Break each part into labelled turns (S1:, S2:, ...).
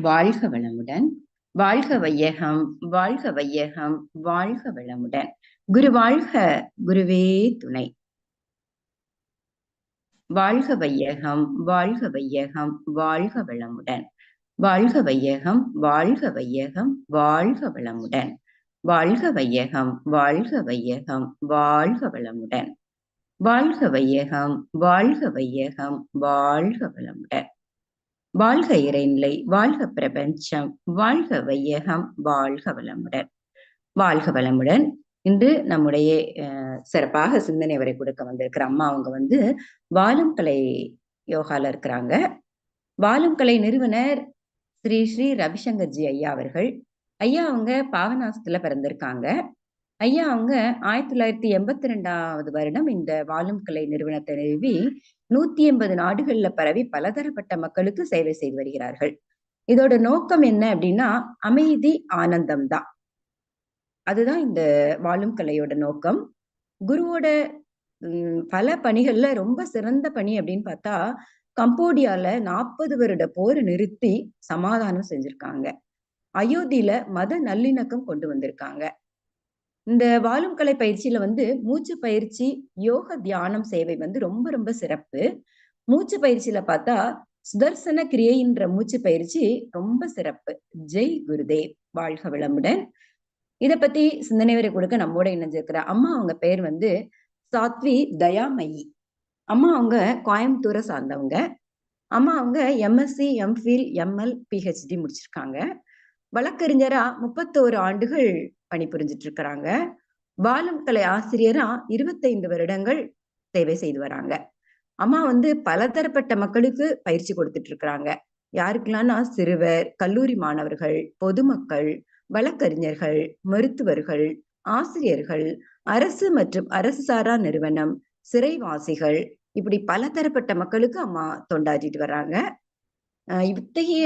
S1: வாழ்க வளமுடன் வாழ்க வையகம் வாழ்க வையகம் வாழ்க வளமுடன் குரு வாழ்க குருவே துணை வாழ்க வையகம் வாழ்க வையகம் வாழ்க வளமுடன் வாழ்க வையகம் வாழ்க வையகம் வாழ்க வளமுடன் வாழ்க வையகம் வாழ்க வையகம் வாழ்க வளமுடன் வாழ்க வையகம் வாழ்க வையகம் வாழ்க வளமுடன் வாழ்க இறைநிலை வாழ்க பிரபஞ்சம் வாழ்க வையகம் வாழ்க வளமுடன். வாழ்க வளமுடன். இன்று நம்முடைய சிறப்பாக சிந்தனை வரை கொடுக்க வந்திருக்கிற அம்மா அவங்க வந்து வாழும் கலை யோகால இருக்கிறாங்க. வாழும் கலை நிறுவனர் ஸ்ரீ ஸ்ரீ ரவிசங்கர்ஜி ஐயா அவர்கள். ஐயா அவங்க பாவநாசத்துல பிறந்திருக்காங்க. ஐயா அவங்க ஆயிரத்தி தொள்ளாயிரத்தி எண்பத்தி ரெண்டாவது வருடம் இந்த வாழும் கலை நிறுவனத்தை நிறுவி நூத்தி எண்பது நாடுகள்ல பரவி பலதரப்பட்ட மக்களுக்கு சேவை செய்து வருகிறார்கள். இதோட நோக்கம் என்ன அப்படின்னா அமைதி ஆனந்தம் தான் அதுதான் இந்த வாழும் கலையோட நோக்கம். குருவோட பல பணிகள்ல ரொம்ப சிறந்த பணி அப்படின்னு பார்த்தா கம்போடியால நாற்பது வருட போர் நிறுத்தி சமாதானம் செஞ்சிருக்காங்க. அயோத்தியில மத நல்லிணக்கம் கொண்டு வந்திருக்காங்க. இந்த வாழும் கலை பயிற்சியில வந்து மூச்சு பயிற்சி யோக தியானம் சேவை வந்து ரொம்ப ரொம்ப சிறப்பு. மூச்சு பயிற்சியில பார்த்தா சுதர்சன கிரியைன்ற மூச்சு பயிற்சி ரொம்ப சிறப்பு. ஜெய் குருதேவ். வாழ்க விளமுடன். இத பத்தி சிந்தனை வரை கொடுக்க நம்மோட இணைஞ்சிருக்கிற அம்மா அவங்க பேர் வந்து சாத்வி தயாமயி. அம்மா அவங்க கோயம்புத்தூரை சார்ந்தவங்க. அம்மா அவங்க எம்எஸ்சி எம்ஃபில் எம்எல் பிஹெச்டி முடிச்சிருக்காங்க. வழக்கறிஞரா முப்பத்தோரு ஆண்டுகள் பணிபுரிஞ்சிட்டு இருக்கிறாங்க வாழும் கலை ஆசிரியரா இருபத்தைந்து வருடங்கள் சேவை செய்து வராங்க. அம்மா வந்து பலதரப்பட்ட மக்களுக்கு பயிற்சி கொடுத்துட்டு இருக்கிறாங்க யாருக்கெல்லாம்னா சிறுவர் கல்லூரி மாணவர்கள் பொதுமக்கள் வழக்கறிஞர்கள் மருத்துவர்கள் ஆசிரியர்கள் அரசு மற்றும் அரசு சாரா நிறுவனம் சிறைவாசிகள் இப்படி பலதரப்பட்ட மக்களுக்கு அம்மா தொண்டாற்றிட்டு வர்றாங்க. இத்தகைய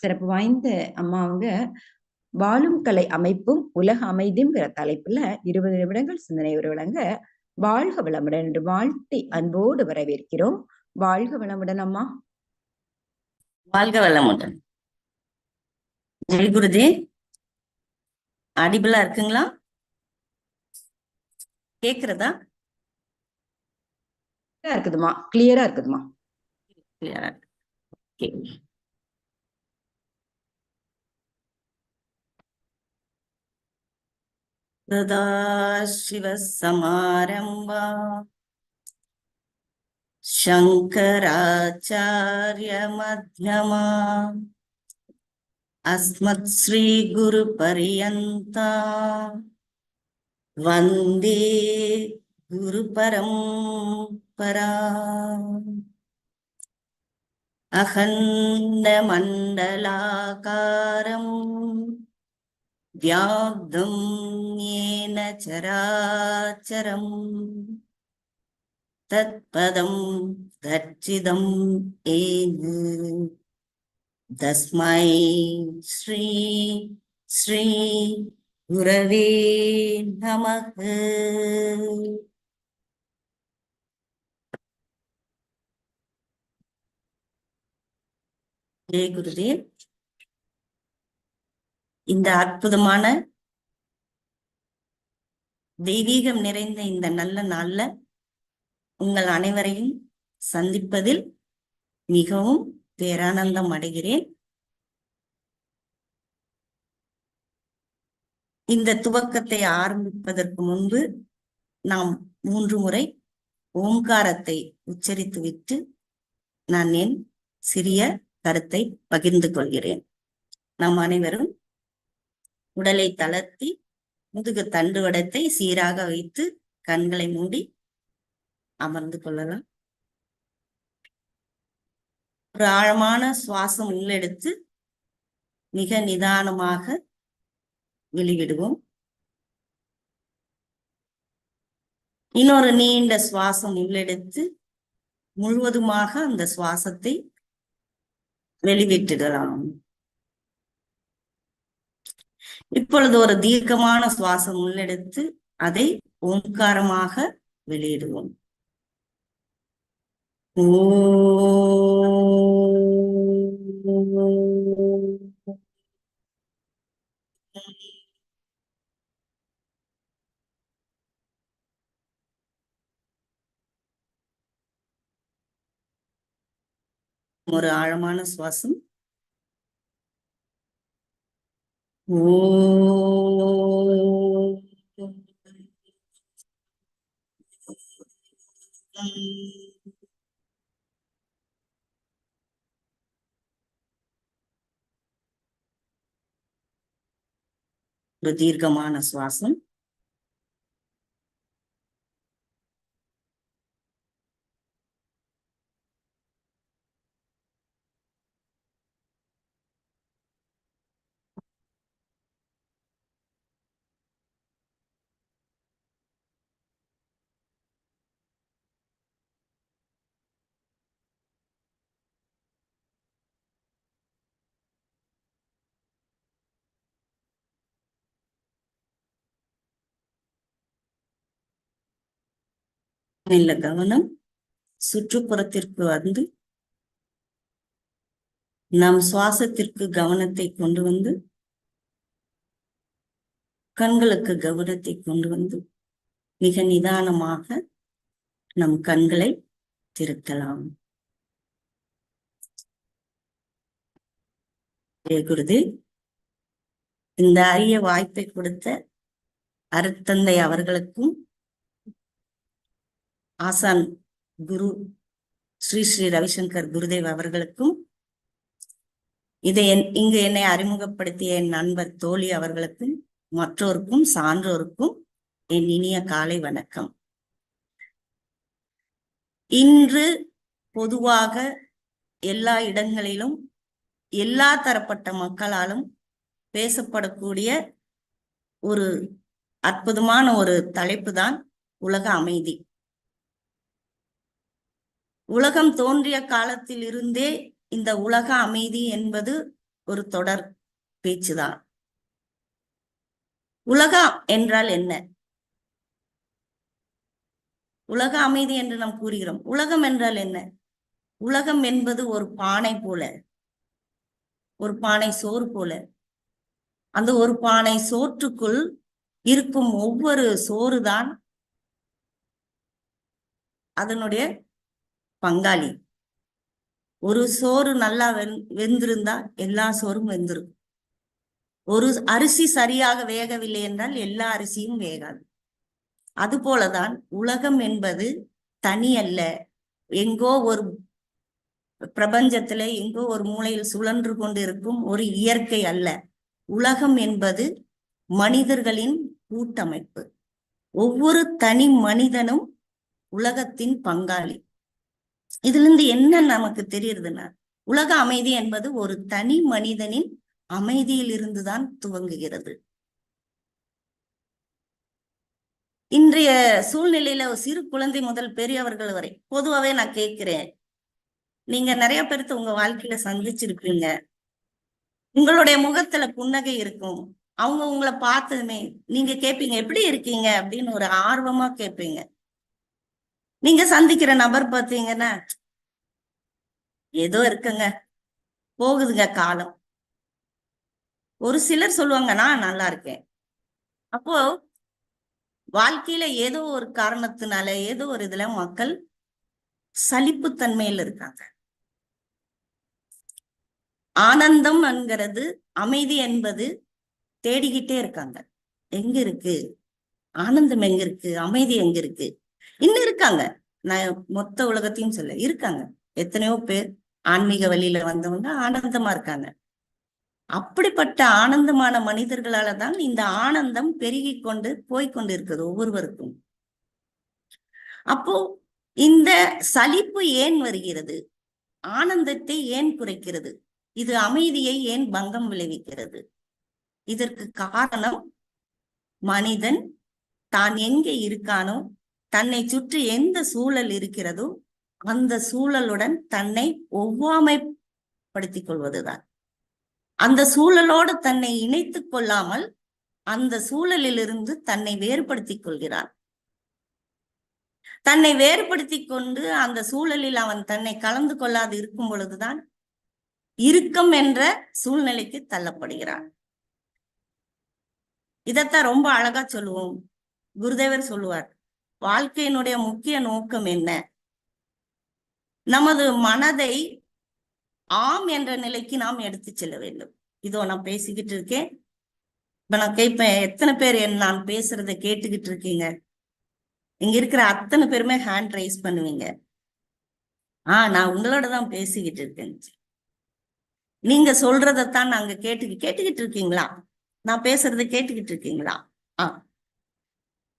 S1: சிறப்பு வாய்ந்த அம்மா அவங்க வாழும் கலை அமைப்பும் உலக அமைதியுங்கிற தலைப்புல இருபது நிமிடங்கள் சிந்தனை ஒரு வழங்க வாழ்க வளமுடன் என்று வாழ்த்தி அன்போடு வரவேற்கிறோம். வாழ்க வளமுடன் அம்மா.
S2: வாழ்க வளமுடன். ஜெயகுருஜி அடிபலா இருக்குங்களா? கேக்குறதா?
S1: இருக்குதுமா? கிளியரா இருக்குதுமா?
S2: கிளியரா இருக்கு. सदाशिवसमारम्भा शङ्कराचार्यमध्यमा। अस्मत्श्रीगुरुपर्यन्ता। वन्दे गुरुपरं परा अखण्डमण्डलाकारम् व्याब्धं येन चराचरम् तत्पदं दर्चिदं येन तस्मै श्री श्री गुरवे नमः जय गुरुदेव இந்த அற்புதமான தெய்வீகம் நிறைந்த இந்த நல்ல நாள்ல உங்கள் அனைவரையும் சந்திப்பதில் மிகவும் பேரானந்தம் அடைகிறேன். இந்த துவக்கத்தை ஆரம்பிப்பதற்கு முன்பு நாம் மூன்று முறை ஓங்காரத்தை உச்சரித்துவிட்டு நான் என் சிறிய கருத்தை பகிர்ந்து கொள்கிறேன். நாம் அனைவரும் உடலை தளர்த்தி முதுகு தண்டுவடத்தை சீராக வைத்து கண்களை மூடி அமர்ந்து கொள்ளலாம். ஒரு ஆழமான சுவாசம் உள்ளெடுத்து மிக நிதானமாக வெளிவிடுவோம் இன்னொரு நீண்ட சுவாசம் உள்ளெடுத்து முழுவதுமாக அந்த சுவாசத்தை வெளிவிட்டுடலாம். இப்பொழுது ஒரு தீர்க்கமான சுவாசம் முன்னெடுத்து அதை ஓங்காரமாக வெளியிடுவோம். ஓ ஒரு ஆழமான சுவாசம் ஓ ஒரு தீர்க்கமான மெல்ல கவனம் சுற்றுப்புறத்திற்கு வந்து நம் சுவாசத்திற்கு கவனத்தை கொண்டு வந்து கண்களுக்கு கவனத்தை கொண்டு வந்து மிக நிதானமாக நம் கண்களை திருத்தலாம். குருதி இந்த அரிய வாய்ப்பை கொடுத்த அருத்தந்தை அவர்களுக்கும் ஆசான் குரு ஸ்ரீ ஸ்ரீ ரவிசங்கர் குருதேவ் அவர்களுக்கும் இதை என் இங்கு என்னை அறிமுகப்படுத்திய என் நண்பர் தோழி அவர்களுக்கும் மற்றோருக்கும் சான்றோருக்கும் என் இனிய காலை வணக்கம். இன்று பொதுவாக எல்லா இடங்களிலும் எல்லா தரப்பட்ட மக்களாலும் பேசப்படக்கூடிய ஒரு அற்புதமான ஒரு தலைப்பு தான் உலக அமைதி. உலகம் தோன்றிய காலத்தில் இருந்தே இந்த உலக அமைதி என்பது ஒரு தொடர் பேச்சுதான். உலகம் என்றால் என்ன? உலக அமைதி என்று நாம் கூறுகிறோம். உலகம் என்றால் என்ன? உலகம் என்பது ஒரு பானை போல ஒரு பானை சோறு போல. அந்த ஒரு பானை சோற்றுக்குள் இருக்கும் ஒவ்வொரு சோறு தான் அதனுடைய பங்காளி. ஒரு சோறு நல்லா வெந் வெந்திருந்தா எல்லா சோறும் வெந்திருக்கும் ஒரு அரிசி சரியாக வேகவில்லை என்றால் எல்லா அரிசியும் வேகாது. அதுபோலதான் உலகம் என்பது தனி அல்ல. எங்கோ ஒரு பிரபஞ்சத்துல எங்கோ ஒரு மூலையில் சுழன்று கொண்டு இருக்கும் ஒரு இயற்கை அல்ல. உலகம் என்பது மனிதர்களின் கூட்டமைப்பு. ஒவ்வொரு தனி மனிதனும் உலகத்தின் பங்காளி. இதுல இருந்து என்ன நமக்கு தெரியுதுன்னா உலக அமைதி என்பது ஒரு தனி மனிதனின் அமைதியில் இருந்துதான் துவங்குகிறது. இன்றைய சூழ்நிலையில ஒரு சிறு குழந்தை முதல் பெரியவர்கள் வரை பொதுவாவே நான் கேட்கிறேன் நீங்க நிறைய பேர்த்து உங்க வாழ்க்கையில சந்திச்சிருப்பீங்க உங்களுடைய முகத்துல புன்னகை இருக்கும். அவங்க உங்களை பார்த்ததுமே நீங்க கேட்பீங்க எப்படி இருக்கீங்க? அப்படின்னு ஒரு ஆர்வமா கேட்பீங்க நீங்க சந்திக்கிற நபர் பாத்தீங்கன்னா ஏதோ இருக்குங்க. போகுதுங்க காலம். ஒரு சிலர் சொல்லுவாங்க நான் நல்லா இருக்கேன். அப்போ வாழ்க்கையில ஏதோ ஒரு காரணத்தினால ஏதோ ஒரு இதுல மக்கள் சலிப்புத்தன்மையில இருக்காங்க. ஆனந்தம் என்கிறது அமைதி என்பது தேடிக்கிட்டே இருக்காங்க. எங்க இருக்கு? ஆனந்தம் எங்க இருக்கு? அமைதி எங்க இருக்கு? இன்னும் இருக்காங்க. நான் மொத்த உலகத்தையும் சொல்ல இருக்காங்க. எத்தனையோ பேர் ஆன்மீக வழியில வந்தவங்க ஆனந்தமா இருக்காங்க. அப்படிப்பட்ட ஆனந்தமான மனிதர்களால தான் இந்த ஆனந்தம் பெருகி கொண்டு போய்கொண்டு இருக்குது ஒவ்வொருவருக்கும். அப்போ இந்த சலிப்பு ஏன் வருகிறது? ஆனந்தத்தை ஏன் குறைக்கிறது? இது அமைதியை ஏன் பங்கம் விளைவிக்கிறது? இதற்கு காரணம் மனிதன் தான் எங்கே இருக்கானோ தன்னை சுற்றி எந்த சூழல் இருக்கிறதோ அந்த சூழலுடன் தன்னை ஒவ்வாமைப்படுத்திக் கொள்வதுதான் அந்த சூழலோடு தன்னை இணைத்துக் கொள்ளாமல் அந்த சூழலிலிருந்து தன்னை வேறுபடுத்திக் கொள்கிறான் தன்னை வேறுபடுத்திக் கொண்டு அந்த சூழலில் அவன் தன்னை கலந்து கொள்ளாது இருக்கும் பொழுதுதான் இறுக்கம் என்ற சூழ்நிலைக்கு தள்ளப்படுகிறான். இதத்தான் ரொம்ப அழகா சொல்லுவோம். குருதேவர் சொல்லுவார் வாழ்க்கையினுடைய முக்கிய நோக்கம் என்ன? நமது மனதை ஆம் என்ற நிலைக்கு நாம் எடுத்து செல்ல வேண்டும். இதோ நான் பேசிக்கிட்டு இருக்கேன். இப்ப நான் கேட்பேன் எத்தனை பேர் என் நான் பேசுறத கேட்டுக்கிட்டு இருக்கீங்க? இங்க இருக்கிற அத்தனை பேருமே ஹேண்ட் ரைஸ் பண்ணுவீங்க. ஆஹ் நான் உங்களோட தான் பேசிக்கிட்டு இருக்கேன். நீங்க சொல்றதைத்தான் நாங்க கேட்டு கேட்டுக்கிட்டு இருக்கீங்களா? நான் பேசுறத கேட்டுக்கிட்டு இருக்கீங்களா? ஆ.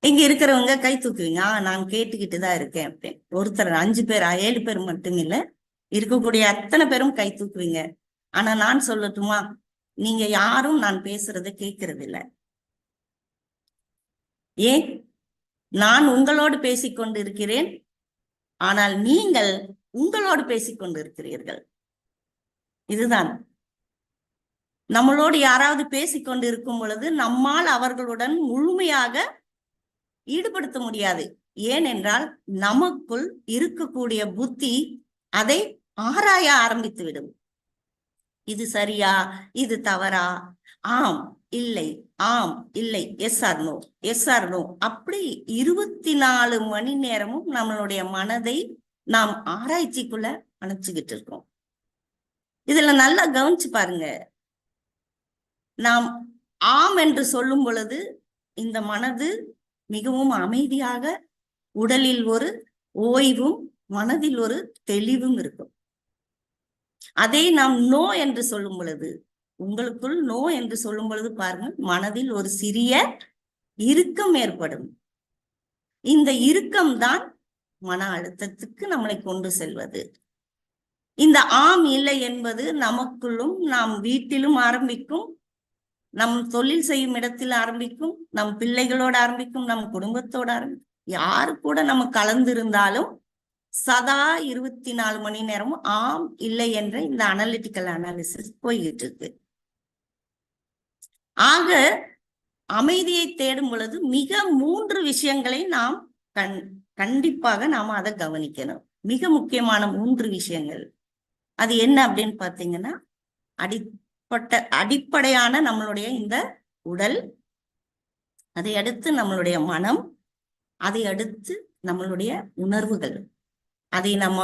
S2: இங்க இருக்கிறவங்க கை தூக்குவீங்க. ஆ நான் கேட்டுக்கிட்டு தான் இருக்கேன் அப்படின்னு. ஒருத்தர் அஞ்சு பேர் ஏழு பேர் மட்டும் இல்ல இருக்கக்கூடிய அத்தனை பேரும் கை தூக்குவீங்க. ஆனா நான் சொல்லட்டுமா? நீங்க யாரும் நான் பேசுறத கேட்கறது இல்ல ஏன்? நான் உங்களோடு பேசிக்கொண்டு இருக்கிறேன் ஆனால் நீங்கள் உங்களோடு பேசிக்கொண்டு இருக்கிறீர்கள் இதுதான். நம்மளோடு யாராவது பேசிக்கொண்டு இருக்கும் பொழுது நம்மால் அவர்களுடன் முழுமையாக ஈடுபடுத்த முடியாது. ஏனென்றால் நமக்குள் இருக்கக்கூடிய புத்தி அதை ஆராய ஆரம்பித்து விடும். இது சரியா? இது தவறா? ஆம் இல்லை. ஆம் இல்லை. Yes or no yes or no அப்படி இருபத்தி நாலு மணி நேரமும் நம்மளுடைய மனதை நாம் ஆராய்ச்சிக்குள்ள அணைச்சுக்கிட்டு இருக்கோம். இதுல நல்லா கவனிச்சு பாருங்க. நாம் ஆம் என்று சொல்லும் பொழுது இந்த மனது மிகவும் அமைதியாக உடலில் ஒரு ஓய்வும் மனதில் ஒரு தெளிவும் இருக்கும். அதே நாம் நோ என்று சொல்லும் பொழுது உங்களுக்குள் நோ என்று சொல்லும் பொழுது பாருங்கள் மனதில் ஒரு சிறிய இறுக்கம் ஏற்படும். இந்த இறுக்கம் தான் மன அழுத்தத்துக்கு நம்மளை கொண்டு செல்வது. இந்த ஆம் இல்லை என்பது நமக்குள்ளும் நாம் வீட்டிலும் ஆரம்பிக்கும் நம் தொழில் செய்யும் இடத்தில் ஆரம்பிக்கும் நம் பிள்ளைகளோட ஆரம்பிக்கும் நம் குடும்பத்தோட ஆரம்பிக்கும். யாரு கூட நம்ம கலந்திருந்தாலும் சதா இருபத்தி நாலு மணி நேரமும் ஆம் இல்லை என்ற இந்த அனலிட்டிக்கல் அனாலிசிஸ் போய்கிட்டு இருக்கு ஆக அமைதியை தேடும் பொழுது மிக மூன்று விஷயங்களை நாம் கண் கண்டிப்பாக நாம அதை கவனிக்கணும். மிக முக்கியமான மூன்று விஷயங்கள். அது என்ன அப்படின்னு பாத்தீங்கன்னா அடிப்பட்ட அடிப்படையான நம்மளுடைய இந்த உடல் அதை அடுத்து நம்மளுடைய மனம் அதை அடுத்து நம்மளுடைய உணர்வுகள். அதை நம்ம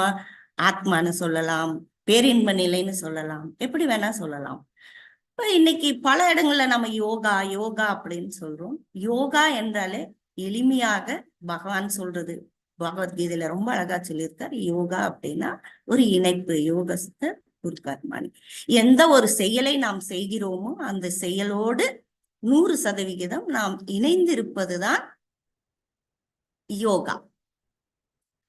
S2: ஆத்மான்னு சொல்லலாம் பேரின்ப நிலைன்னு சொல்லலாம் எப்படி வேணா சொல்லலாம். இப்ப இன்னைக்கு பல இடங்கள்ல நம்ம யோகா யோகா அப்படின்னு சொல்றோம். யோகா என்றாலே எளிமையாக பகவான் சொல்றது. பகவத்கீதையில ரொம்ப அழகா சொல்லியிருக்கார். யோகா அப்படின்னா ஒரு இணைப்பு யோகஸ்தர் குருகர்மானி எந்த ஒரு செயலை நாம் செய்கிறோமோ அந்த செயலோடு நூறு சதவிகிதம் நாம் இணைந்திருப்பதுதான் யோகா.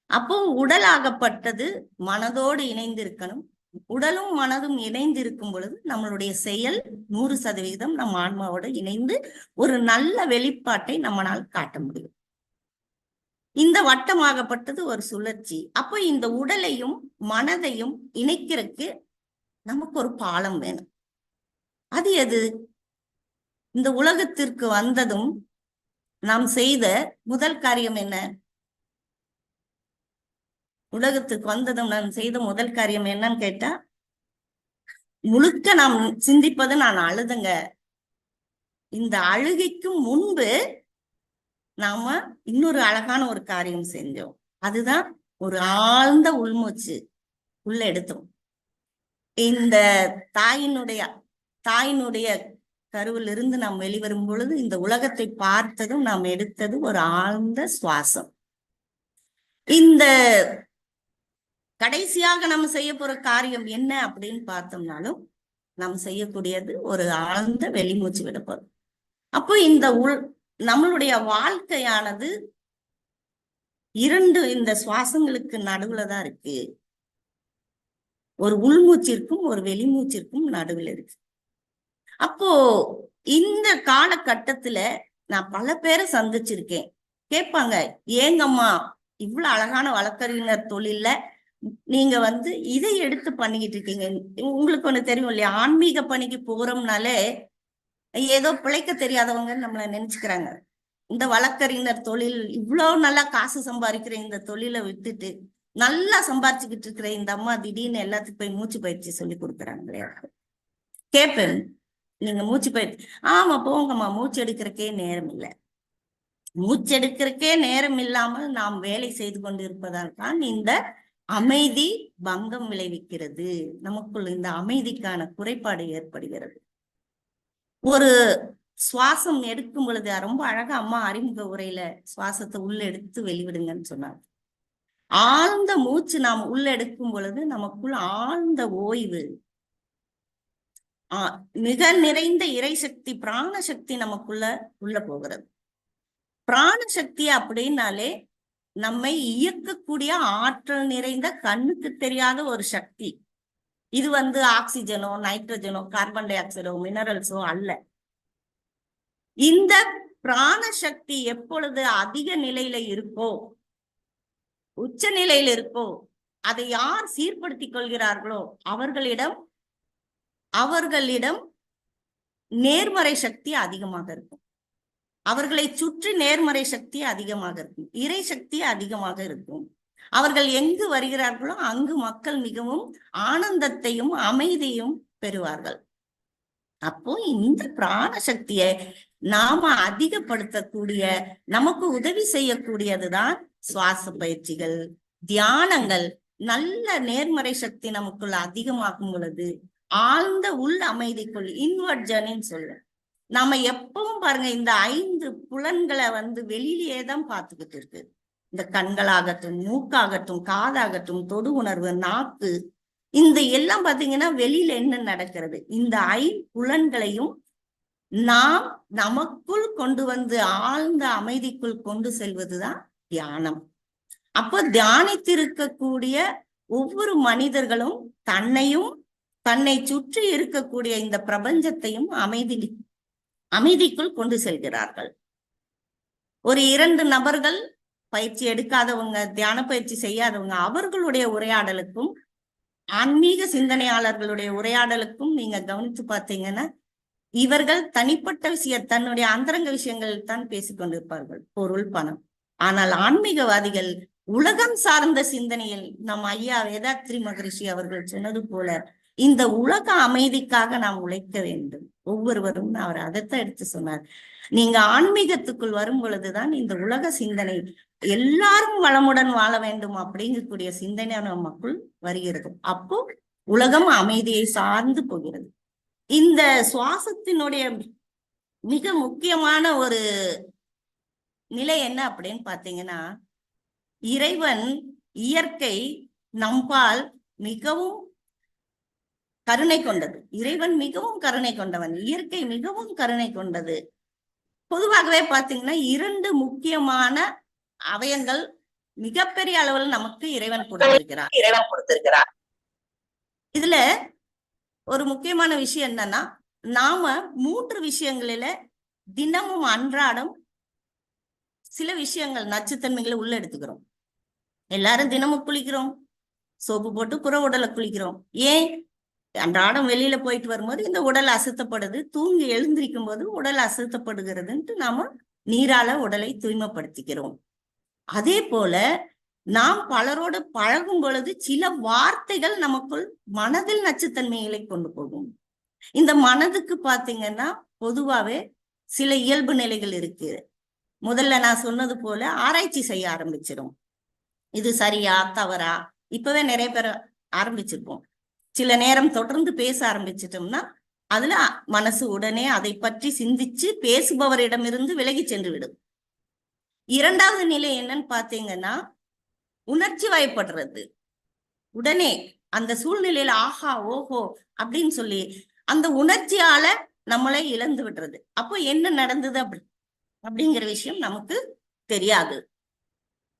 S2: அப்போ உடலாகப்பட்டது மனதோடு இணைந்திருக்கணும். உடலும் மனதும் இணைந்திருக்கும் பொழுது நம்மளுடைய செயல் நூறு சதவிகிதம் நம் ஆன்மாவோட இணைந்து ஒரு நல்ல வெளிப்பாட்டை நம்மளால் காட்ட முடியும். இந்த வட்டமாகப்பட்டது ஒரு சுழற்சி. அப்போ இந்த உடலையும் மனதையும் இணைக்கிறதுக்கு நமக்கு ஒரு பாலம் வேணும். அது எது? இந்த உலகத்திற்கு வந்ததும் நாம் செய்த முதல் காரியம் என்ன? உலகத்துக்கு வந்ததும் நான் செய்த முதல் காரியம் என்னன்னு கேட்டா முழுக்க நாம் சிந்திப்பது நான் அழுதுங்க. இந்த அழுகைக்கு முன்பு நாம இன்னொரு அழகான ஒரு காரியம் செஞ்சோம். அதுதான் ஒரு ஆழ்ந்த உள்மூச்சு உள்ள எடுத்தோம். இந்த தாயினுடைய தாயினுடைய கருவிலிருந்து நாம் வெளிவரும் பொழுது இந்த உலகத்தை பார்த்ததும் நாம் எடுத்தது ஒரு ஆழ்ந்த சுவாசம். இந்த கடைசியாக நம்ம செய்ய போற காரியம் என்ன அப்படின்னு பார்த்தோம்னாலும் நாம் செய்யக்கூடியது ஒரு ஆழ்ந்த வெளிமூச்சு விடப்போம் அப்போ இந்த உள் நம்மளுடைய வாழ்க்கையானது இரண்டு இந்த சுவாசங்களுக்கு நடுவுல தான் இருக்கு. ஒரு உள்மூச்சிற்கும் ஒரு வெளிமூச்சிற்கும் நடுவில் இருக்கு. அப்போ இந்த காலகட்டத்துல நான் பல பேரை சந்திச்சிருக்கேன். கேட்பாங்க ஏங்கம்மா இவ்வளவு அழகான வழக்கறிஞர் தொழில்ல நீங்க வந்து இதை எடுத்து பண்ணிக்கிட்டு இருக்கீங்க. உங்களுக்கு ஒண்ணு தெரியும் இல்லையா? ஆன்மீக பணிக்கு போறோம்னாலே ஏதோ பிழைக்க தெரியாதவங்க நம்மள நினைச்சுக்கிறாங்க. இந்த வழக்கறிஞர் தொழில் இவ்வளவு நல்லா காசு சம்பாதிக்கிற இந்த தொழிலை விட்டுட்டு நல்லா சம்பாதிச்சுக்கிட்டு இருக்கிற இந்த அம்மா திடீர்னு எல்லாத்துக்கும் போய் மூச்சு பயிற்சி சொல்லி கொடுக்குறாங்களே கேட்பேன் நீங்க மூச்சு பயிற்சி ஆமா போங்கம்மா மூச்சு எடுக்கிறக்கே நேரம் இல்லை. மூச்செடுக்கிறக்கே நேரம் இல்லாமல் நாம் வேலை செய்து கொண்டு இருப்பதால் தான் இந்த அமைதி பங்கம் விளைவிக்கிறது. நமக்குள் இந்த அமைதிக்கான குறைபாடு ஏற்படுகிறது. ஒரு சுவாசம் எடுக்கும் பொழுது ரொம்ப அழகா அம்மா அறிமுக உரையில சுவாசத்தை உள்ள எடுத்து வெளிவிடுங்கன்னு சொன்னார் ஆழ்ந்த மூச்சு நாம் உள்ள எடுக்கும் பொழுது நமக்குள் ஆழ்ந்த ஓய்வு ஆஹ் மிக நிறைந்த இறைசக்தி பிராண சக்தி நமக்குள்ள உள்ள போகிறது. பிராண சக்தி அப்படின்னாலே நம்மை இயக்கக்கூடிய ஆற்றல் நிறைந்த கண்ணுக்கு தெரியாத ஒரு சக்தி. இது வந்து ஆக்சிஜனோ நைட்ரஜனோ கார்பன் டை ஆக்சைடோ மினரல்ஸோ அல்ல. இந்த பிராண சக்தி எப்பொழுது அதிக நிலையில இருக்கோ உச்ச நிலையில இருக்கோ அதை யார் சீர்படுத்திக் கொள்கிறார்களோ அவர்களிடம் அவர்களிடம் நேர்மறை சக்தி அதிகமாக இருக்கும். அவர்களை சுற்றி நேர்மறை சக்தி அதிகமாக இருக்கும். இறை சக்தி அதிகமாக இருக்கும். அவர்கள் எங்கு வருகிறார்களோ அங்கு மக்கள் மிகவும் ஆனந்தத்தையும் அமைதியும் பெறுவார்கள். அப்போ இந்த பிராண சக்தியை நாம அதிகப்படுத்தக்கூடிய நமக்கு உதவி செய்யக்கூடியதுதான் சுவாச பயிற்சிகள் தியானங்கள். நல்ல நேர்மறை சக்தி நமக்குள்ள அதிகமாகும் பொழுது ஆழ்ந்த உள் அமைதிக்குள் இன்வர்ட் ஜர்னின்னு சொல்லுவோம் நாம எப்பவும் பாருங்க இந்த ஐந்து புலன்களை வந்து வெளியிலேயே தான் பார்த்துக்கிட்டு இருக்கு. இந்த கண்களாகட்டும் மூக்காகட்டும் காதாகட்டும் தொடு உணர்வு நாக்கு இந்த எல்லாம் பாத்தீங்கன்னா வெளியில என்ன நடக்கிறது? இந்த ஐ புலன்களையும் நாம் நமக்குள் கொண்டு வந்து ஆழ்ந்த அமைதிக்குள் கொண்டு செல்வதுதான் தியானம். அப்போ தியானித்திருக்கக்கூடிய ஒவ்வொரு மனிதர்களும் தன்னையும் தன்னை சுற்றி இருக்கக்கூடிய இந்த பிரபஞ்சத்தையும் அமைதி அமைதிக்குள் கொண்டு செல்கிறார்கள். ஒரு இரண்டு நபர்கள் பயிற்சி எடுக்காதவங்க தியான பயிற்சி செய்யாதவங்க அவர்களுடைய உரையாடலுக்கும் ஆன்மீக சிந்தனையாளர்களுடைய உரையாடலுக்கும் நீங்க கவனித்து பார்த்தீங்கன்னா இவர்கள் தனிப்பட்ட விஷய தன்னுடைய அந்தரங்க விஷயங்கள் தான் பேசிக்கொண்டிருப்பார்கள் பொருள் பணம். ஆனால் ஆன்மீகவாதிகள் உலகம் சார்ந்த சிந்தனையில் நம் ஐயா வேதாத்ரி மகரிஷி அவர்கள் சொன்னது போல இந்த உலக அமைதிக்காக நாம் உழைக்க வேண்டும். ஒவ்வொருவரும் அவர் அதைத்தான் எடுத்து சொன்னார். நீங்க ஆன்மீகத்துக்குள் வரும் பொழுதுதான் இந்த உலக சிந்தனை எல்லாரும் வளமுடன் வாழ வேண்டும் அப்படிங்கக்கூடிய சிந்தனை நமக்குள் வருகிறது. அப்போ உலகம் அமைதியை சார்ந்து போகிறது. இந்த சுவாசத்தினுடைய மிக முக்கியமான ஒரு நிலை என்ன அப்படின்னு பாத்தீங்கன்னா இறைவன் இயற்கை நம்பால் மிகவும் கருணை கொண்டது. இறைவன் மிகவும் கருணை கொண்டவன். இயற்கை மிகவும் கருணை கொண்டது. பொதுவாகவே பாத்தீங்கன்னா இரண்டு முக்கியமான அவயங்கள் மிகப்பெரிய அளவில் நமக்கு இறைவன் கொடுத்திருக்கிறார்.
S3: இறைவன் கொடுத்திருக்கிறார்.
S2: இதுல ஒரு முக்கியமான விஷயம் என்னன்னா நாம மூன்று விஷயங்களில தினமும் அன்றாடம் சில விஷயங்கள் நச்சுத்தன்மைகளை உள்ள எடுத்துக்கிறோம். எல்லாரும் தினமும் குளிக்கிறோம் சோப்பு போட்டு புற உடலை குளிக்கிறோம். ஏன்? அன்றாடம் வெளியில போயிட்டு வரும்போது இந்த உடல் அசுத்தப்படுது தூங்கி எழுந்திருக்கும் போது உடல் அசுத்தப்படுகிறதுன்ட்டு நாம நீரால உடலை தூய்மைப்படுத்திக்கிறோம். அதே போல நாம் பலரோடு பழகும் பொழுது சில வார்த்தைகள் நமக்குள் மனதில் நச்சுத்தன்மைகளை கொண்டு போகும். இந்த மனதுக்கு பாத்தீங்கன்னா பொதுவாவே சில இயல்பு நிலைகள் இருக்கு. முதல்ல நான் சொன்னது போல ஆராய்ச்சி செய்ய ஆரம்பிச்சிடும் இது சரியா தவறா? இப்பவே நிறைய பேர் ஆரம்பிச்சிருப்போம். சில நேரம் தொடர்ந்து பேச ஆரம்பிச்சிட்டோம்னா அதுல மனசு உடனே அதை பற்றி சிந்திச்சு பேசுபவரிடமிருந்து விலகி சென்று விடும். இரண்டாவது நிலை என்னன்னு பாத்தீங்கன்னா உணர்ச்சி வயப்படுறது. உடனே அந்த சூழ்நிலையில ஆஹா ஓஹோ அப்படின்னு சொல்லி அந்த உணர்ச்சியால நம்மளை இழந்து விடுறது. அப்போ என்ன நடந்தது அப்படி அப்படிங்கிற விஷயம் நமக்கு தெரியாது.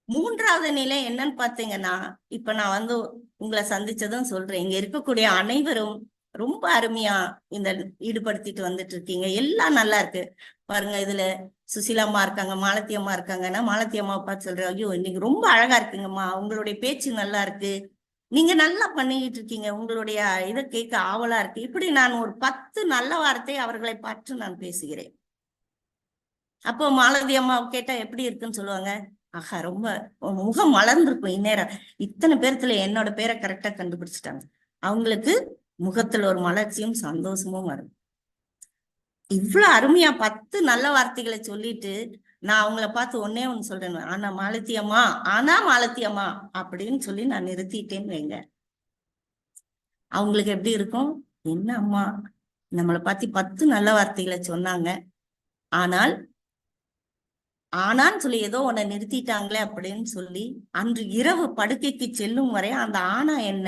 S2: மூன்றாவது நிலை என்னன்னு பாத்தீங்கன்னா இப்ப நான் வந்து உங்களை சந்திச்சதும் சொல்றேன். இங்க இருக்கக்கூடிய அனைவரும் ரொம்ப அருமையா இந்த ஈடுபடுத்திட்டு வந்துட்டு இருக்கீங்க எல்லாம் நல்லா இருக்கு. பாருங்க இதுல சுசிலாம்மா இருக்காங்க மாலத்தி அம்மா இருக்காங்கன்னா மாலத்தி அம்மா பார்த்து சொல்ற ஐயோ இன்னைக்கு ரொம்ப அழகா இருக்குங்கம்மா. உங்களுடைய பேச்சு நல்லா இருக்கு. நீங்க நல்லா பண்ணிக்கிட்டு இருக்கீங்க. உங்களுடைய இதை கேட்க ஆவலா இருக்கு. இப்படி நான் ஒரு பத்து நல்ல வார்த்தை அவர்களை பார்த்து நான் பேசுகிறேன். அப்போ மாலதி அம்மா கேட்டா எப்படி இருக்குன்னு சொல்லுவாங்க? ஆஹா ரொம்ப முகம் மலர்ந்திருக்கும் இந்நேரம். இத்தனை பேர்த்துல என்னோட பேரை கரெக்டா கண்டுபிடிச்சிட்டாங்க. அவங்களுக்கு முகத்துல ஒரு மலர்ச்சியும் சந்தோஷமும் வரும். இவ்வளவு அருமையா பத்து நல்ல வார்த்தைகளை சொல்லிட்டு நான் அவங்கள பார்த்து ஒன்னே ஒண்ணு சொல்றேன். ஆனா மாலத்தியம்மா ஆனா மாலத்தியம்மா அப்படின்னு சொல்லி நான் நிறுத்திட்டேன்னு வைங்க. அவங்களுக்கு எப்படி இருக்கும்? என்ன அம்மா? நம்மளை பத்தி பத்து நல்ல வார்த்தைகளை சொன்னாங்க. ஆனால் ஆனான்னு சொல்லி ஏதோ உன்னை நிறுத்திட்டாங்களே அப்படின்னு சொல்லி அன்று இரவு படுக்கைக்கு செல்லும் வரை அந்த ஆனா என்ன?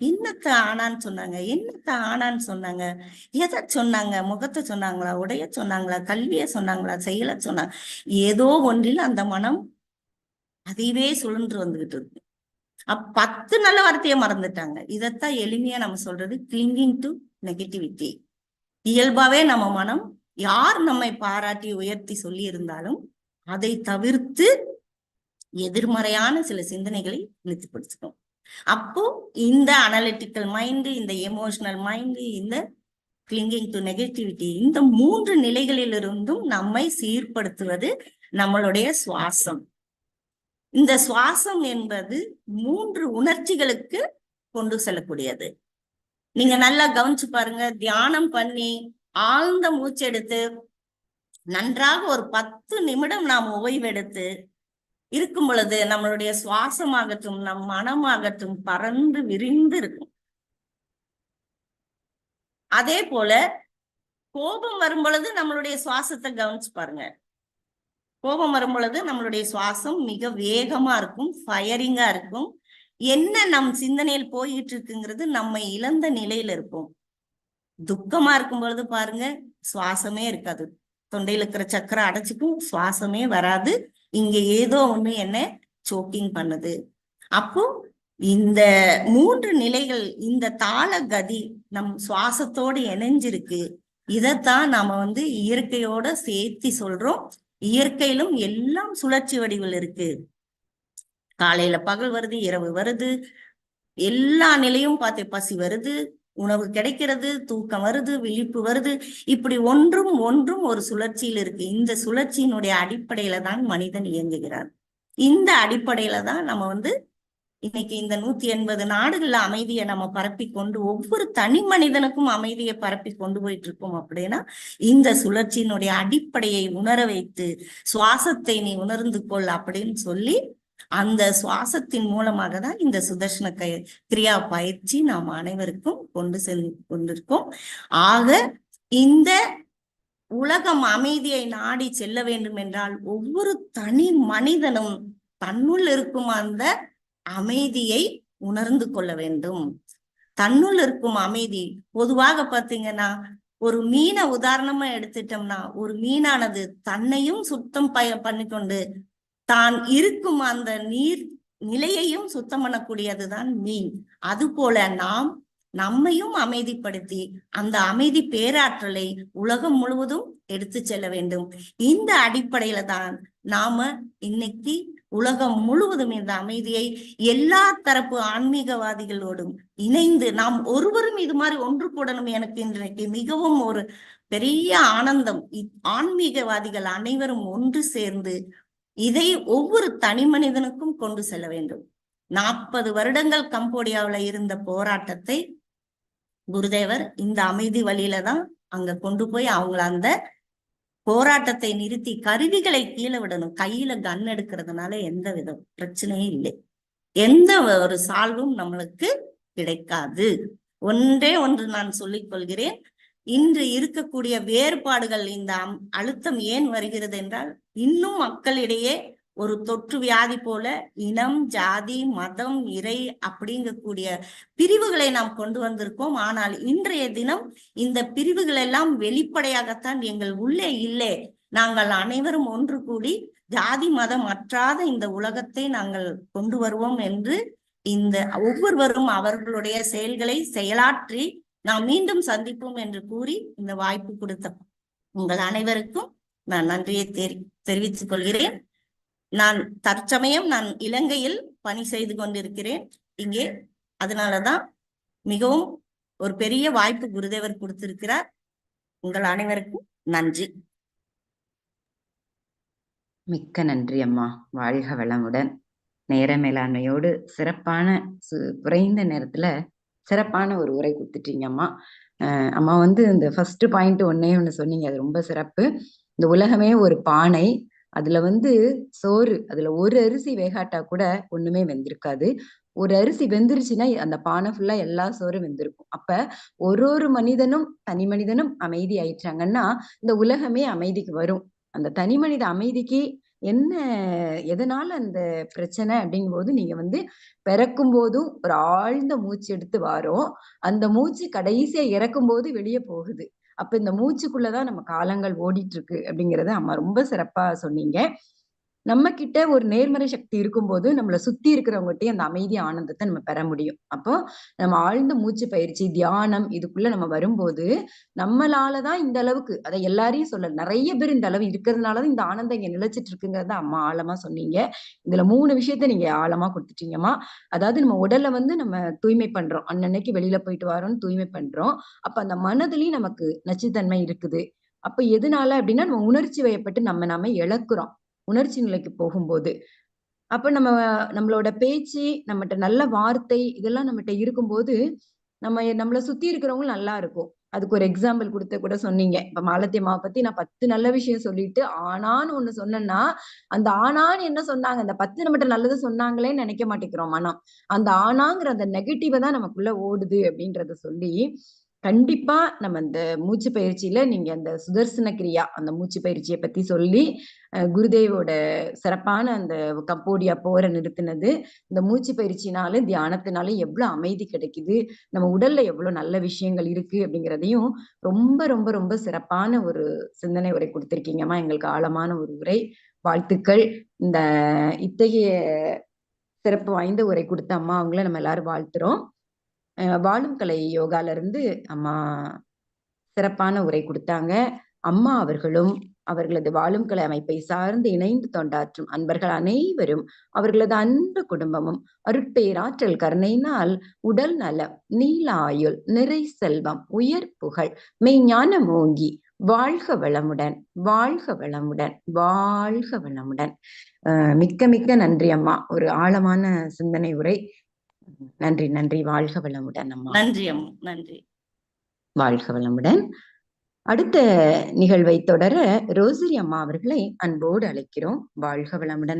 S2: என்னத்த ஆனான்னு சொன்னாங்க? என்னத்த ஆனான்னு சொன்னாங்க? எதை சொன்னாங்க? முகத்தை சொன்னாங்களா? உடைய சொன்னாங்களா? கல்வியை சொன்னாங்களா? செயலை சொன்னாங்க ஏதோ ஒன்றில் அந்த மனம் அதுவே சுழன்று வந்துகிட்டு இருக்கு. அப் பத்து நல்ல வார்த்தையை மறந்துட்டாங்க. இதைத்தான் எளிமையா நம்ம சொல்றது கிளிங்கிங் டு நெகட்டிவிட்டி இயல்பாவே நம்ம மனம் யார் நம்மை பாராட்டி உயர்த்தி சொல்லி இருந்தாலும் அதை தவிர்த்து எதிர்மறையான சில சிந்தனைகளை நிறுத்திப்படுத்தணும் அப்போ இந்த அனலிட்டிக்கல் மைண்டு இந்த எமோஷனல் மைண்டு இந்த கிளிங்கிங் டு நெகட்டிவிட்டி இந்த மூன்று நிலைகளிலிருந்தும் நம்மை சீர்படுத்துவது நம்மளுடைய சுவாசம். இந்த சுவாசம் என்பது மூன்று உணர்ச்சிகளுக்கு கொண்டு செல்லக்கூடியது. நீங்க நல்லா கவனிச்சு பாருங்க தியானம் பண்ணி ஆழ்ந்த மூச்செடுத்து நன்றாக ஒரு பத்து நிமிடம் நாம் ஓய்வெடுத்து இருக்கும் பொழுது நம்மளுடைய சுவாசமாகட்டும் நம் மனமாகட்டும் பறந்து விரிந்து இருக்கும். அதே போல கோபம் வரும் பொழுது நம்மளுடைய சுவாசத்தை கவனிச்சு பாருங்க. கோபம் வரும் பொழுது நம்மளுடைய சுவாசம் மிக வேகமா இருக்கும் ஃபயரிங்கா இருக்கும். என்ன நம் சிந்தனையில் போயிட்டு இருக்குங்கிறது நம்ம இழந்த நிலையில இருப்போம். துக்கமா இருக்கும் பொழுது பாருங்க சுவாசமே இருக்காது. தொண்டையில இருக்கிற சக்கரை அடைச்சிக்கும் சுவாசமே வராது. இங்க ஏதோ ஒண்ணு என்ன சோக்கிங் பண்ணுது. அப்போ இந்த மூன்று நிலைகள் இந்த தாள கதி நம் சுவாசத்தோடு இணைஞ்சிருக்கு. இதைத்தான் நாம வந்து இயற்கையோட சேர்த்தி சொல்றோம். இயற்கையிலும் எல்லாம் சுழற்சி வடிவில் இருக்கு. காலையில பகல் வருது இரவு வருது. எல்லா நிலையும் பார்த்து பசி வருது. உணவு கிடைக்கிறது தூக்கம் வருது விழிப்பு வருது. இப்படி ஒன்றும் ஒன்றும் ஒரு சுழற்சியில் இருக்கு. இந்த சுழற்சியினுடைய அடிப்படையில தான் மனிதன் இயங்குகிறார். இந்த அடிப்படையில தான் நம்ம வந்து இன்னைக்கு இந்த நூத்தி எண்பது நாடுகள்ல அமைதியை நம்ம பரப்பி கொண்டு ஒவ்வொரு தனி மனிதனுக்கும் அமைதியை பரப்பி கொண்டு போயிட்டு இருக்கோம் அப்படின்னா இந்த சுழற்சியினுடைய அடிப்படையை உணர வைத்து சுவாசத்தை நீ உணர்ந்து கொள் அப்படின்னு சொல்லி அந்த சுவாசத்தின் மூலமாக தான் இந்த சுதர்ஷன கை கிரியா பயிற்சி நாம் அனைவருக்கும் கொண்டு செல் கொண்டிருக்கோம். ஆக இந்த உலகம் அமைதியை நாடி செல்ல வேண்டும் என்றால் ஒவ்வொரு தனி மனிதனும் தன்னுள் இருக்கும் அந்த அமைதியை உணர்ந்து கொள்ள வேண்டும். தன்னுள் இருக்கும் அமைதி. பொதுவாக பாத்தீங்கன்னா ஒரு மீனை உதாரணமா எடுத்துட்டோம்னா ஒரு மீனானது தன்னையும் சுத்தம் பய பண்ணிக்கொண்டு தான் இருக்கும் அந்த நீர் நிலையையும் சுத்தம் பண்ணக்கூடியதுதான் மீன். அது போல நாம் நம்மையும் அமைதிப்படுத்தி அந்த அமைதி பேராற்றலை உலகம் முழுவதும் எடுத்து செல்ல வேண்டும். இந்த அடிப்படையில தான் நாம இன்னைக்கு உலகம் முழுவதும் இந்த அமைதியை எல்லா தரப்பு ஆன்மீகவாதிகளோடும் இணைந்து நாம் ஒருவரும் இது மாதிரி ஒன்று கூடணும் எனக்கு இன்றைக்கு மிகவும் ஒரு பெரிய ஆனந்தம். ஆன்மீகவாதிகள் அனைவரும் ஒன்று சேர்ந்து இதை ஒவ்வொரு தனி மனிதனுக்கும் கொண்டு செல்ல வேண்டும். நாற்பது வருடங்கள் கம்போடியாவுல இருந்த போராட்டத்தை குருதேவர் இந்த அமைதி வழியில தான் அங்க கொண்டு போய் அவங்கள அந்த போராட்டத்தை நிறுத்தி கருவிகளை கீழே விடணும். கையில கன் எடுக்கிறதுனால எந்த வித பிரச்சனையும் இல்லை. எந்த ஒரு சால்வும் நம்மளுக்கு கிடைக்காது. ஒன்றே ஒன்று நான் சொல்லிக் கொள்கிறேன். இன்று இருக்கக்கூடிய வேறுபாடுகள் இந்த அழுத்தம் ஏன் வருகிறது என்றால் இன்னும் மக்களிடையே ஒரு தொற்று வியாதி போல இனம் ஜாதி மதம் இறை அப்படிங்கக்கூடிய பிரிவுகளை நாம் கொண்டு வந்திருக்கோம். ஆனால் இன்றைய தினம் இந்த பிரிவுகள் எல்லாம் வெளிப்படையாகத்தான் எங்கள் உள்ளே இல்லை. நாங்கள் அனைவரும் ஒன்று கூடி ஜாதி மதம் அற்றாத இந்த உலகத்தை நாங்கள் கொண்டு வருவோம் என்று இந்த ஒவ்வொருவரும் அவர்களுடைய செயல்களை செயலாற்றி நாம் மீண்டும் சந்திப்போம் என்று கூறி இந்த வாய்ப்பு கொடுத்த உங்கள் அனைவருக்கும் நான் நன்றியை தெரி தெரிவித்துக் கொள்கிறேன். நான் தற்சமயம் நான் இலங்கையில் பணி செய்து கொண்டிருக்கிறேன். இங்கே அதனாலதான் மிகவும் ஒரு பெரிய வாய்ப்பு குருதேவர் கொடுத்திருக்கிறார். உங்கள் அனைவருக்கும் நன்றி.
S1: மிக்க நன்றி அம்மா. வாழ்க வளமுடன். நேர மேலாண்மையோடு சிறப்பான குறைந்த நேரத்துல சிறப்பான ஒரு உரை கொடுத்துட்டீங்க அம்மா. அம்மா வந்து இந்த ஃபர்ஸ்ட் பாயிண்ட் ஒன்னே ஒன்று சொன்னீங்க. அது ரொம்ப சிறப்பு. இந்த உலகமே ஒரு பானை. அதுல வந்து சோறு அதுல ஒரு அரிசி வேகாட்டா கூட ஒண்ணுமே வெந்திருக்காது. ஒரு அரிசி வெந்துருச்சுன்னா அந்த பானை ஃபுல்லா எல்லா சோறும் வெந்திருக்கும். அப்ப ஒரு ஒரு மனிதனும் தனி மனிதனும் அமைதி ஆயிட்டாங்கன்னா இந்த உலகமே அமைதிக்கு வரும். அந்த தனி மனித அமைதிக்கு என்ன எதனால அந்த பிரச்சனை அப்படிங்கும்போது நீங்க வந்து பிறக்கும் போதும் ஒரு ஆழ்ந்த மூச்சு எடுத்து வாரோம் அந்த மூச்சு கடைசியா இறக்கும் போது வெளியே போகுது. அப்ப இந்த மூச்சுக்குள்ளதான் நம்ம காலங்கள் ஓடிட்டு இருக்கு அப்படிங்கறத அம்மா ரொம்ப சிறப்பா சொன்னீங்க. நம்ம கிட்ட ஒரு நேர்மறை சக்தி இருக்கும்போது நம்மளை சுத்தி இருக்கிறவங்ககிட்டயும் அந்த அமைதி ஆனந்தத்தை நம்ம பெற முடியும். அப்போ நம்ம ஆழ்ந்த மூச்சு பயிற்சி தியானம் இதுக்குள்ள நம்ம வரும்போது நம்மளாலதான் இந்த அளவுக்கு அதை எல்லாரையும் சொல்ல நிறைய பேர் இந்த அளவு இருக்கிறதுனாலதான் இந்த ஆனந்தம் இங்க நிலைச்சிட்டு இருக்குங்கிறத அம்மா ஆழமா சொன்னீங்க. இதுல மூணு விஷயத்த நீங்க ஆழமா கொடுத்துட்டீங்கம்மா. அதாவது நம்ம உடல்ல வந்து நம்ம தூய்மை பண்றோம். அன்னன்னைக்கு வெளியில போயிட்டு வரோம்னு தூய்மை பண்றோம். அப்ப அந்த மனதிலையும் நமக்கு நச்சுத்தன்மை இருக்குது. அப்ப எதனால அப்படின்னா நம்ம உணர்ச்சி வயப்பட்டு நம்ம நாம இழக்கிறோம். உணர்ச்சி நிலைக்கு போகும்போது அப்ப நம்ம நம்மளோட பேச்சு நம்மகிட்ட நல்ல வார்த்தை இதெல்லாம் நம்மகிட்ட இருக்கும்போது நம்ம நம்மளை சுத்தி இருக்கிறவங்க நல்லா இருக்கும். அதுக்கு ஒரு எக்ஸாம்பிள் கொடுத்த கூட சொன்னீங்க. இப்ப மாலத்தி அம்மாவை பத்தி நான் பத்து நல்ல விஷயம் சொல்லிட்டு ஆனான்னு ஒண்ணு சொன்னேன்னா அந்த ஆனான்னு என்ன சொன்னாங்க? அந்த பத்து நம்மகிட்ட நல்லது சொன்னாங்களேன்னு நினைக்க மாட்டேங்கிறோம். மனம் அந்த ஆனாங்கிற அந்த நெகட்டிவ தான் நமக்குள்ள ஓடுது அப்படின்றத சொல்லி கண்டிப்பா நம்ம அந்த மூச்சு பயிற்சியில நீங்க அந்த சுதர்சன கிரியா அந்த மூச்சு பயிற்சியை பத்தி சொல்லி குருதேவோட சிறப்பான அந்த கம்போடியா போற நிறுத்தினது. இந்த மூச்சு பயிற்சினால தியானத்தினால எவ்வளவு அமைதி கிடைக்குது நம்ம உடல்ல எவ்வளவு நல்ல விஷயங்கள் இருக்கு அப்படிங்கிறதையும் ரொம்ப ரொம்ப ரொம்ப சிறப்பான ஒரு சிந்தனை உரை கொடுத்திருக்கீங்கம்மா. எங்களுக்கு ஆழமான ஒரு உரை. வாழ்த்துக்கள். இந்த இத்தகைய சிறப்பு வாய்ந்த உரை கொடுத்த அம்மா அவங்கள நம்ம எல்லாரும் வாழ்த்துறோம். வாழும் கலை யோகால இருந்து அம்மா சிறப்பான உரை கொடுத்தாங்க. அம்மா அவர்களும் அவர்களது வாழும் கலை அமைப்பை சார்ந்து இணைந்து தொண்டாற்றும் அன்பர்கள் அனைவரும் அவர்களது அன்பு குடும்பமும் அருட்பேராற்றல் கருணையினால் உடல் நலம் நீலாயுள் நிறை செல்வம் உயர் புகழ் மெய்ஞான ஓங்கி வாழ்க வளமுடன் வாழ்க வளமுடன் வாழ்க வளமுடன். மிக்க மிக்க நன்றி அம்மா. ஒரு ஆழமான சிந்தனை உரை. நன்றி நன்றி. வாழ்க வளமுடன் அம்மா.
S2: நன்றி அம்மா நன்றி.
S1: வாழ்க வளமுடன். அடுத்த நிகழ்வை தொடர ரோசரி அம்மா அவர்களை அன்போடு அழைக்கிறோம். வாழ்க வளமுடன்